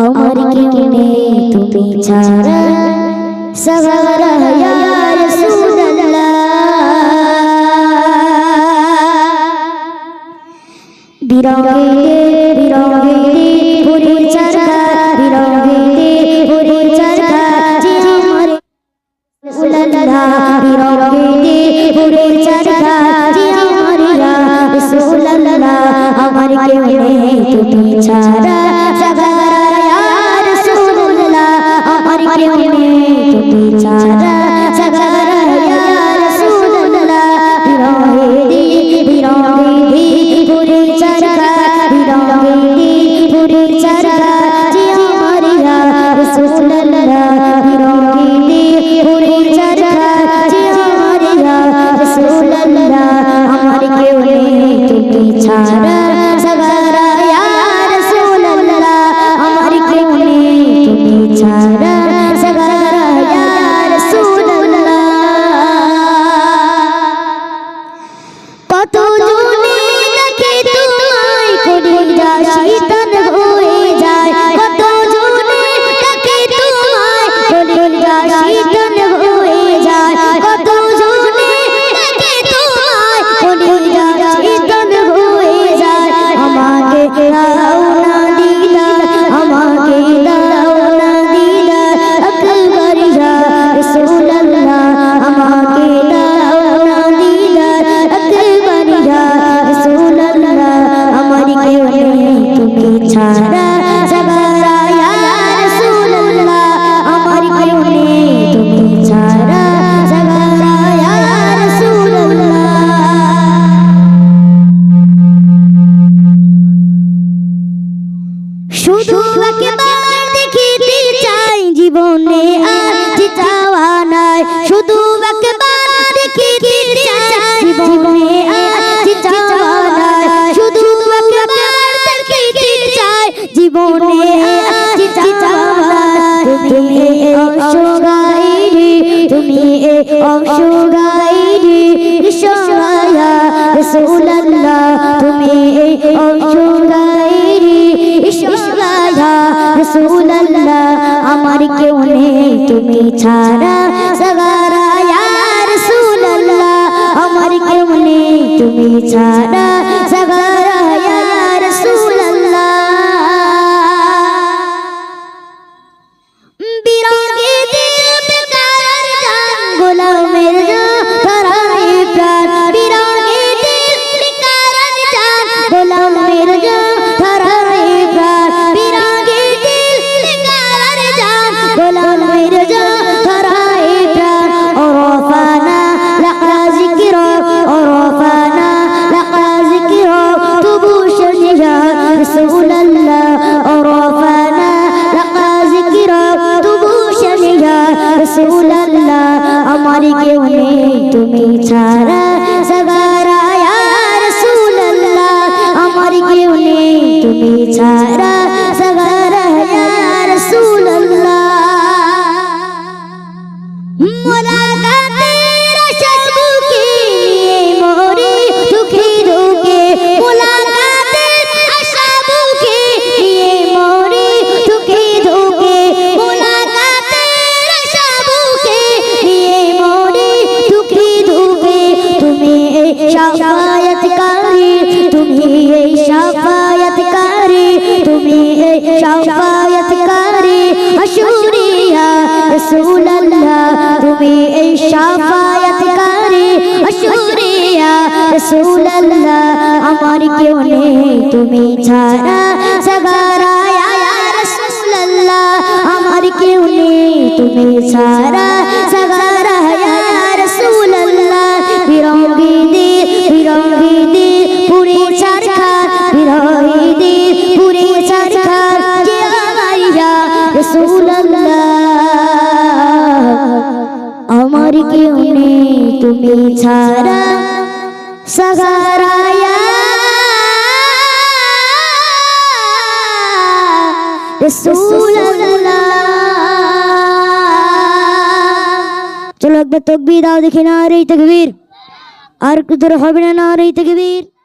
আমার কেউ নেই তুমি ছাড়া। সগারা ইয়া রাসূলুল্লাহ বিরঙ্গিনী বিরঙ্গিনী একবার দেখিতে চাই জীবনে আজ চাওয়া নাই শুধু একবার দেখিতে চাই জীবনে আজ চাওয়া নাই শুধু একবার দেখিতে চাই জীবনে আজ চাওয়া নাই তুমি অসগাইরি তুমি অসগাইরি সহায়া রাসূলুল্লাহ। তুমি অসগাইরি সহায়া রাসূলুল্লাহ আমার কেউ নেই তুমি ছাড়া। সগারা রসুল্লাহ আমার কেউ নেই তুমি ছাড়া। রাসূলুল্লাহ আমার কেউ নেই তুমি ছাড়া সগারা রসুল রাসূলুল্লাহ আমার কেউ নেই তুমি ছাড়া তুমি এই শাফায়াতকারী আশুরিয়া রাসূলুল্লাহ তুমি এই শাফায়াতকারী আশুরিয়া রাসূলুল্লাহ আমার কেউ নেই তুমি ছাড়া সগারা ইয়া রাসূলুল্লাহ আমার কেউ নেই তুমি ছাড়া আমার কেউ তুমি ছাড়া। সগারা রাসূলুল্লাহ। চলো একবার তকবীর, দাও দেখি না রে তকবীর। আর ধরে হবে না না রে তকবীর।